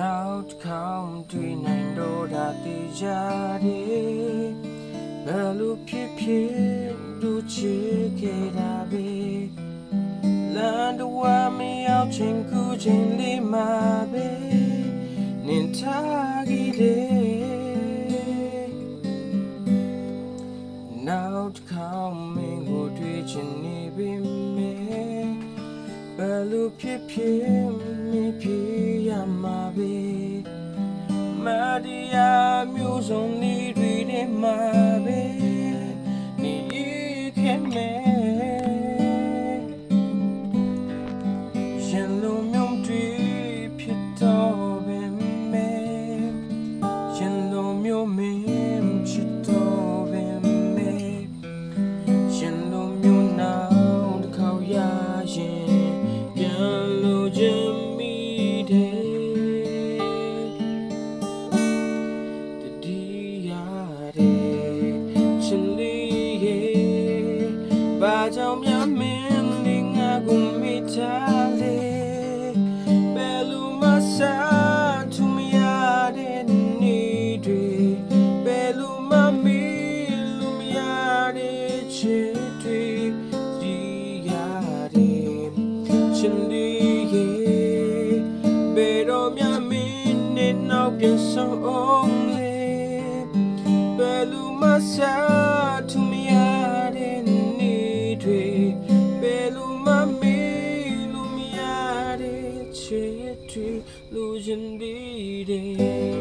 နောက်တစ်ခေါက်တွေ့နိုင်တော့တာတေချာတယ်ဘယ်လိုဖြစ်ဖြစ်သူချစ်ခဲ့တာပဲလမ်းတော်ဝမ်းမရောက်ချင်းကူချင်းလေးမှာပဲနင်ထားခဲ့တယ်နောက်တစ်ခေါက်မင်းကိုတွေ့ချင်နေပြီမေဘယ် လိုဖြစ်ဖြစ်မဖြစ်ရမှာပဲမတရားမျိုးစုံနေတွေထဲမှာပဲ ကြောင့်များမင်းလေးငါကိုမိထားလေဘယ်လိုမှစားသူမရတဲ့နေ့တွေဘယ်လိုမှမေးလို့မရတဲ့ချစ်တွေဒီရတယ်ချင်လေးရဲ့ဘယ်တော့မှမင်းနဲ့နောက်ပြန်ဆောင်အောင်လေဘယ်လိုမှစား လို့မရတဲ့ချစ်တွေလူချင်းတွေ